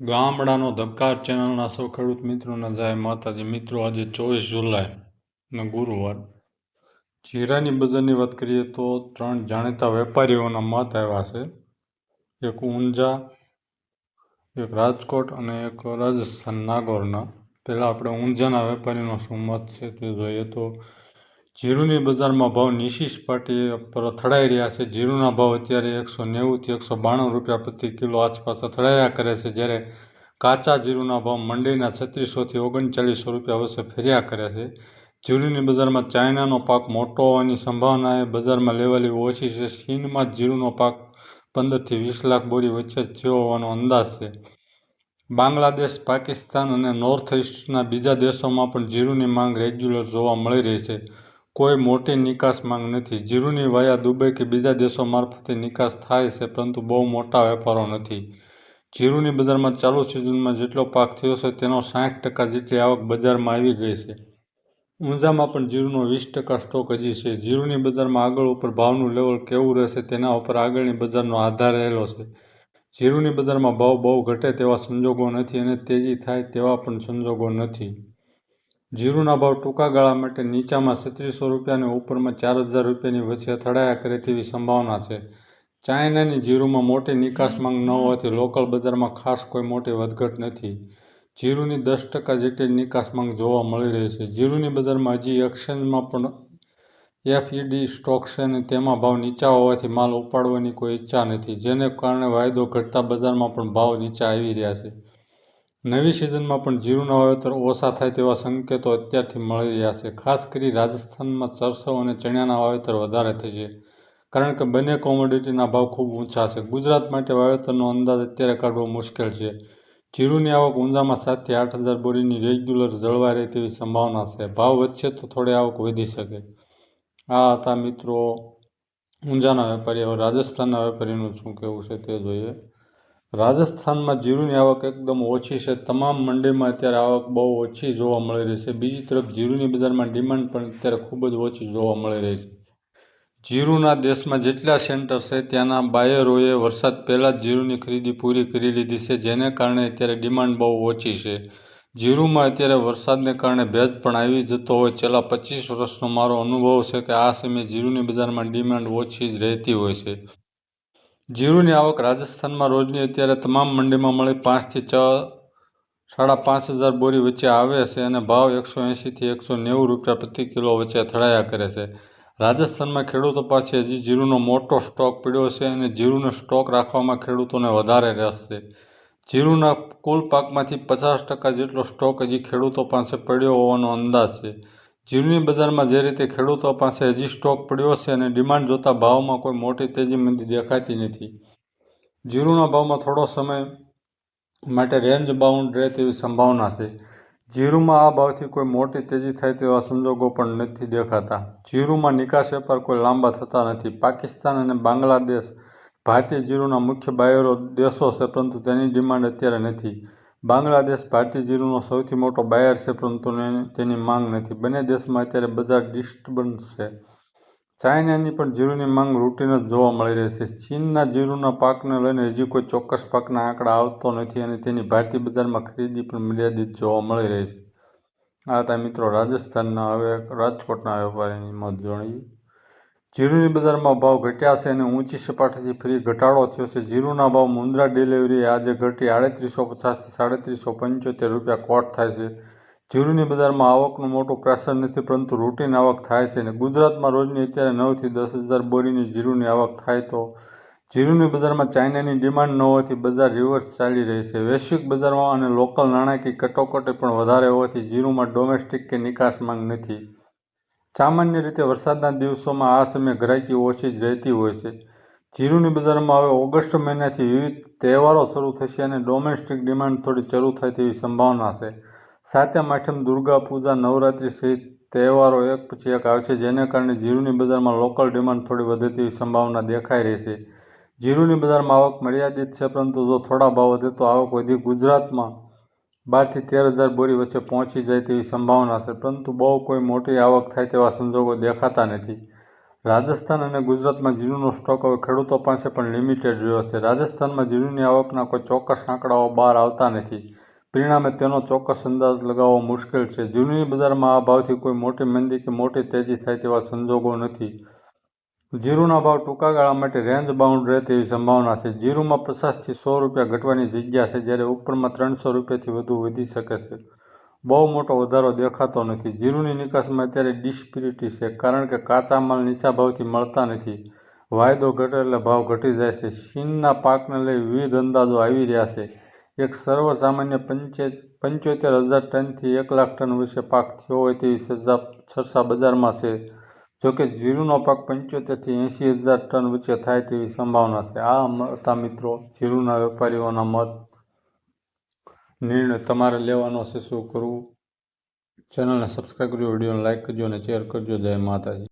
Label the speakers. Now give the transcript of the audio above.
Speaker 1: ગામડાનો ધબકાર ચેનલના સૌ ખેડૂત મિત્રોને જાય માતાજી મિત્રો, આજે ચોવીસ જુલાઈ અને ગુરુવાર. જીરાની બજારની વાત કરીએ તો ત્રણ જાણીતા વેપારીઓના મત આવ્યા છે. એક ઊંઝા, એક રાજકોટ અને એક રાજસ્થાન નાગોરના. પહેલાં આપણે ઊંઝાના વેપારીનો શું મત છે તે જોઈએ તો જીરુની બજારમાં ભાવ નિશીષ પાટી પર અથડાઈ રહ્યા છે. જીરુના ભાવ અત્યારે એકસો નેવુંથી એકસો બાણું રૂપિયા પ્રતિ કિલો આસપાસ અથડાયા કરે છે, જ્યારે કાચા જીરુના ભાવ મંડીના છત્રીસોથી ઓગણચાલીસો રૂપિયા વચ્ચે ફેર્યા કરે છે. જીરુની બજારમાં ચાઇનાનો પાક મોટો હોવાની સંભાવના એ બજારમાં લેવાલી ઓછી છે. ચીનમાં જીરુનો પાક પંદરથી વીસ લાખ બોરી વચ્ચે થયો હોવાનો અંદાજ છે. બાંગ્લાદેશ, પાકિસ્તાન અને નોર્થ ઇસ્ટના બીજા દેશોમાં પણ જીરુની માંગ રેગ્યુલર જોવા મળી રહી છે. કોઈ મોટી નિકાસ માંગ નથી. જીરુની વાયા દુબઈ કે બીજા દેશો મારફતે નિકાસ થાય છે, પરંતુ બહુ મોટા વેપારો નથી. જીરુની બજારમાં ચાલુ સિઝનમાં જેટલો પાક થયો છે, તેનો સાઠ ટકા જેટલી આવક બજારમાં આવી ગઈ છે. ઊંઝામાં પણ જીરુનો વીસ ટકા સ્ટોક હજી છે. જીરુની બજારમાં આગળ ઉપર ભાવનું લેવલ કેવું રહેશે, તેના ઉપર આગળની બજારનો આધાર રહેલો છે. જીરુની બજારમાં ભાવ બહુ ઘટે તેવા સંજોગો નથી અને તેજી થાય તેવા પણ સંજોગો નથી. જીરુના ભાવ ટૂંકા ગાળા માટે નીચામાં છત્રીસો રૂપિયા અને ઉપરમાં ચાર હજાર રૂપિયાની વચ્ચે અથડાયા કરે તેવી સંભાવના છે. ચાઇનાની જીરુમાં મોટી નિકાસ માંગ ન હોવાથી લોકલ બજારમાં ખાસ કોઈ મોટી વધઘટ નથી. જીરુની દસ ટકા જેટલી નિકાસ માંગ જોવા મળી રહી છે. જીરુની બજારમાં હજી એક્સચેન્જમાં પણ એફઈડી સ્ટોક છે અને તેમાં ભાવ નીચા હોવાથી માલ ઉપાડવાની કોઈ ઈચ્છા નથી, જેને કારણે વાયદો ઘટતા બજારમાં પણ ભાવ નીચા આવી રહ્યા છે. નવી સિઝનમાં પણ જીરુના વાવેતર ઓછા થાય તેવા સંકેતો અત્યારથી મળી રહ્યા છે. ખાસ કરી રાજસ્થાનમાં સરસો અને ચણાના વાવેતર વધારે થશે કારણ કે બંને કોમોડિટીના ભાવ ખૂબ ઊંચા છે. ગુજરાત માટે વાવેતરનો અંદાજ અત્યારે કાઢવો મુશ્કેલ છે. જીરુની આવક ઊંઝામાં સાતથી આઠ હજાર બોરીની રેગ્યુલર જળવાઈ રહે તેવી સંભાવના છે. ભાવ વધશે તો થોડી આવક વધી શકે. આ હતા મિત્રો ઊંઝાના વેપારી. હવે રાજસ્થાનના વેપારીનું શું કહેવું છે તે જોઈએ. રાજસ્થાનમાં જીરુની આવક એકદમ ઓછી છે. તમામ મંડીમાં અત્યારે આવક બહુ ઓછી જોવા મળી રહી છે. બીજી તરફ જીરુની બજારમાં ડિમાન્ડ પણ અત્યારે ખૂબ જ ઓછી જોવા મળી રહી છે. જીરુના દેશમાં જેટલા સેન્ટર છે, ત્યાંના બાયરોએ વરસાદ પહેલાં જ જીરુની ખરીદી પૂરી કરી લીધી છે, જેને કારણે અત્યારે ડિમાન્ડ બહુ ઓછી છે. જીરુમાં અત્યારે વરસાદને કારણે ભેજ પણ આવી જતો હોય. છેલ્લા પચીસ વર્ષનો મારો અનુભવ છે કે આ સમયે જીરુની બજારમાં ડિમાન્ડ ઓછી જ રહેતી હોય છે. જીરુની આવક રાજસ્થાનમાં રોજની અત્યારે તમામ મંડીમાં મળી પાંચથી છ, સાડા પાંચ હજાર બોરી વચ્ચે આવે છે અને ભાવ એકસો એંશીથી એકસો નેવું રૂપિયા પ્રતિ કિલો વચ્ચે અથડાયા કરે છે. રાજસ્થાનમાં ખેડૂતો પાસે હજી જીરુનો મોટો સ્ટોક પડ્યો છે અને જીરુનો સ્ટોક રાખવામાં ખેડૂતોને વધારે રસ છે. જીરુના કુલ પાકમાંથી પચાસ ટકા જેટલો સ્ટોક હજી ખેડૂતો પાસે પડ્યો હોવાનો અંદાજ છે. જીરુની બજારમાં જે રીતે ખેડૂતો પાસે હજી સ્ટોક પડ્યો છે અને ડિમાન્ડ જોતા ભાવમાં કોઈ મોટી તેજી મંદી દેખાતી નથી. જીરુના ભાવમાં થોડો સમય માટે રેન્જ બાઉન્ડ રહે તેવી સંભાવના છે. જીરુમાં આ ભાવથી કોઈ મોટી તેજી થાય તેવા સંજોગો પણ નથી દેખાતા. જીરુમાં નિકાસ વેપાર કોઈ લાંબા થતા નથી. પાકિસ્તાન અને બાંગ્લાદેશ ભારતીય જીરુના મુખ્ય બાયરો દેશો છે, પરંતુ તેની ડિમાન્ડ અત્યારે નથી. બાંગ્લાદેશ ભારતીય જીરુનો સૌથી મોટો બાયર છે, પરંતુ તેની માંગ નથી. બંને દેશમાં અત્યારે બજાર ડિસ્ટર્બન્સ છે. ચાઇનાની પણ જીરુની માંગ રૂટીન જ જોવા મળી રહી છે. ચીનના જીરુના પાકને લઈને હજી કોઈ ચોક્કસ પાકના આંકડા આવતો નથી અને તેની ભારતીય બજારમાં ખરીદી પણ મર્યાદિત જોવા મળી રહી છે. આ હતા મિત્રો રાજસ્થાનના હવે રાજકોટના વેપારીની મત જોડી જીરુની બજારમાં ભાવ ઘટ્યા છે અને ઊંચી સપાટીથી ફરી ઘટાડો થયો છે. જીરુના ભાવ મુન્દ્રા ડિલિવરીએ આજે ઘટી આડત્રીસો પચાસથી સાડત્રીસો પંચોતેર રૂપિયા કોટ થાય છે. જીરુની બજારમાં આવકનું મોટું પ્રેશર નથી, પરંતુ રૂટીન આવક થાય છે અને ગુજરાતમાં રોજની અત્યારે નવથી દસ હજાર બોરીની જીરુની આવક થાય તો જીરુની બજારમાં ચાઇનાની ડિમાન્ડ ન હોવાથી બજાર રિવર્સ ચાલી રહી છે. વૈશ્વિક બજારમાં અને લોકલ નાણાકીય કટોકટી પણ વધારે હોવાથી જીરુમાં ડોમેસ્ટિક કે નિકાસ માંગ નથી. સામાન્ય રીતે વરસાદના દિવસોમાં આ સમયે ગ્રાહકી ઓછી જ રહેતી હોય છે. જીરુની બજારમાં હવે ઓગસ્ટ મહિનાથી વિવિધ તહેવારો શરૂ થશે અને ડોમેસ્ટિક ડિમાન્ડ થોડી શરૂ થાય તેવી સંભાવના છે. સાતમ, આઠમ દુર્ગા પૂજા, નવરાત્રિ સહિત તહેવારો એક પછી એક આવશે જેને કારણે જીરુની બજારમાં લોકલ ડિમાન્ડ થોડી વધે તેવી સંભાવના દેખાઈ રહી છે. જીરુની બજારમાં આવક મર્યાદિત છે, પરંતુ જો થોડા ભાવ વધે તો આવક વધી. ગુજરાતમાં બારથી તેર હજાર બોરી વચ્ચે પહોંચી જાય તેવી સંભાવના છે, પરંતુ બહુ કોઈ મોટી આવક થાય તેવા સંજોગો દેખાતા નથી. રાજસ્થાન અને ગુજરાતમાં જીરુનો સ્ટોક હવે ખેડૂતો પાસે પણ લિમિટેડ રહ્યો છે. રાજસ્થાનમાં જીરુની આવકના કોઈ ચોક્કસ આંકડાઓ બહાર આવતા નથી. પરિણામે તેનો ચોક્કસ અંદાજ લગાવવો મુશ્કેલ છે. જીરુની બજારમાં આ ભાવથી કોઈ મોટી મંદી કે મોટી તેજી થાય તેવા સંજોગો નથી. જીરુંના ભાવ ટૂંકા ગાળા માટે રેન્જ બાઉન્ડ રહે તેવી સંભાવના છે. જીરુંમાં પચાસથી સો રૂપિયા ઘટવાની જગ્યા છે જ્યારે ઉપરમાં ત્રણસો રૂપિયાથી વધુ વધી શકે છે. બહુ મોટો વધારો દેખાતો નથી. જીરુંની નિકાસમાં અત્યારે ડિસ્પિરિટી છે કારણ કે કાચા માલ નીચા ભાવથી મળતા નથી. વાયદો ઘટે એટલે ભાવ ઘટી જાય છે. ચીનના પાકને લઈ વિવિધ અંદાજો આવી રહ્યા છે. એક સર્વસામાન્ય પંચે પંચોતેર હજાર ટનથી એક લાખ ટન વિશે પાક થયો હોય તેવી ચર્ચા બજારમાં છે. જોકે જીરુનો પાક પંચોતેરથી એંસી હજાર ટન વચ્ચે થાય તેવી સંભાવના છે. આ હતા મિત્રો, જીરુના વેપારીઓના મત નિર્ણય તમારે લેવાનો છે. શું કરવું? ચેનલને સબસ્ક્રાઈબ કરજો, વિડીયોને લાઇક કરજો અને શેર કરજો. જય માતાજી.